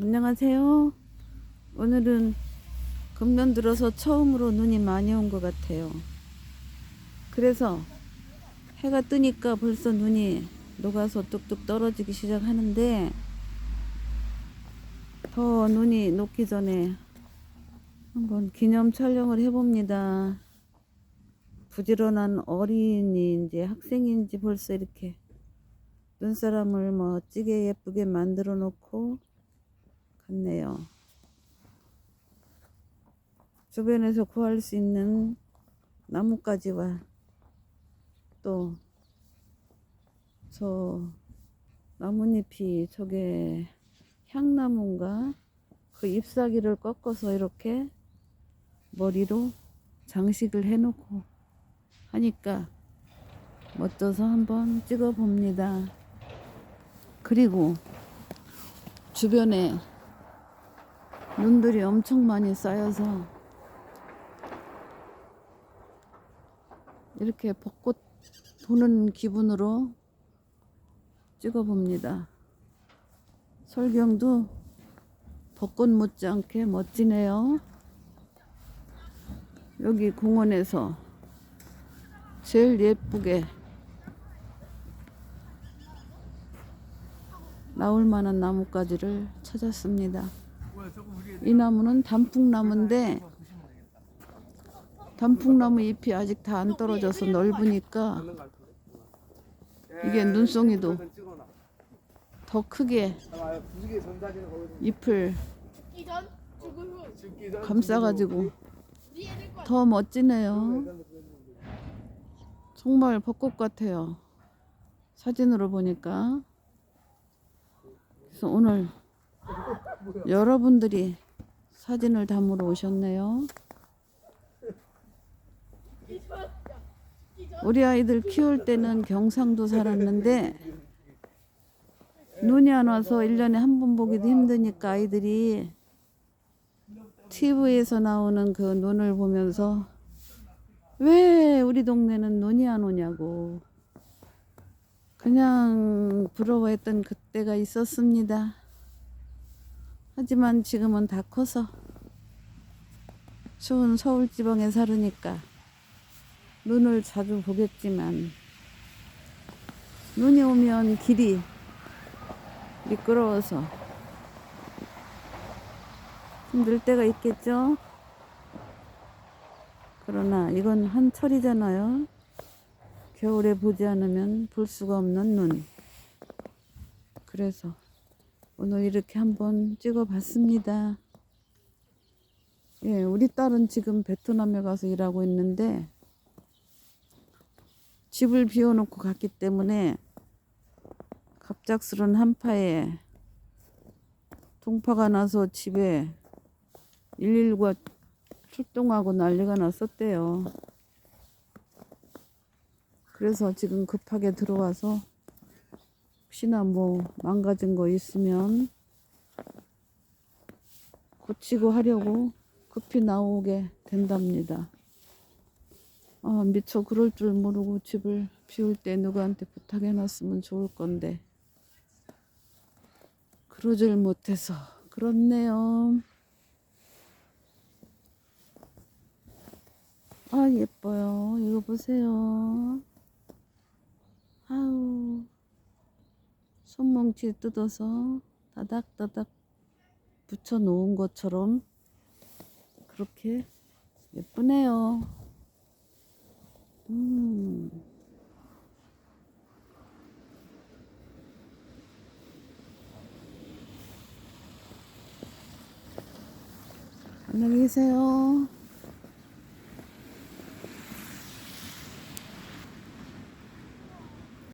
안녕하세요. 오늘은 금년 들어서 처음으로 눈이 많이 온 것 같아요. 그래서 해가 뜨니까 벌써 눈이 녹아서 뚝뚝 떨어지기 시작하는데 더 눈이 녹기 전에 한번 기념 촬영을 해봅니다. 부지런한 어린이인지 학생인지 벌써 이렇게 눈사람을 멋지게 예쁘게 만들어 놓고 갔네요. 주변에서 구할 수 있는 나뭇가지와 또 저 나뭇잎이 저게 향나무인가 그 잎사귀를 꺾어서 이렇게 머리로 장식을 해놓고 하니까 멋져서 한번 찍어 봅니다. 그리고 주변에 눈들이 엄청 많이 쌓여서 이렇게 벚꽃 보는 기분으로 찍어 봅니다. 설경도 벚꽃 못지않게 멋지네요. 여기 공원에서 제일 예쁘게 나올 만한 나뭇가지를 찾았습니다. 이 나무는 단풍나무인데 단풍나무 잎이 아직 다 안 떨어져서 넓으니까 이게 눈송이도 더 크게 잎을 감싸가지고 더 멋지네요. 정말 벚꽃 같아요. 사진으로 보니까. 그래서 오늘 여러분들이 사진을 담으러 오셨네요. 우리 아이들 키울 때는 경상도 살았는데 눈이 안 와서 1년에 한 번 보기도 힘드니까 아이들이 TV에서 나오는 그 눈을 보면서 왜 우리 동네는 눈이 안 오냐고 그냥 부러워했던 그때가 있었습니다. 하지만 지금은 다 커서 추운 서울 지방에 살으니까 눈을 자주 보겠지만 눈이 오면 길이 미끄러워서 힘들 때가 있겠죠. 그러나 이건 한철이잖아요. 겨울에 보지 않으면 볼 수가 없는 눈. 그래서 오늘 이렇게 한번 찍어 봤습니다. 예, 우리 딸은 지금 베트남에 가서 일하고 있는데 집을 비워놓고 갔기 때문에 갑작스런 한파에 동파가 나서 집에 119가 출동하고 난리가 났었대요. 그래서 지금 급하게 들어와서 혹시나 뭐 망가진 거 있으면 고치고 하려고 급히 나오게 된답니다. 아, 미처 그럴 줄 모르고 집을 비울 때 누구한테 부탁해 놨으면 좋을 건데 그러질 못해서 그렇네요. 아 예뻐요. 이거 보세요. 아우 손뭉치 뜯어서 다닥다닥 붙여 놓은 것처럼 그렇게 예쁘네요. 음. 안녕히 계세요.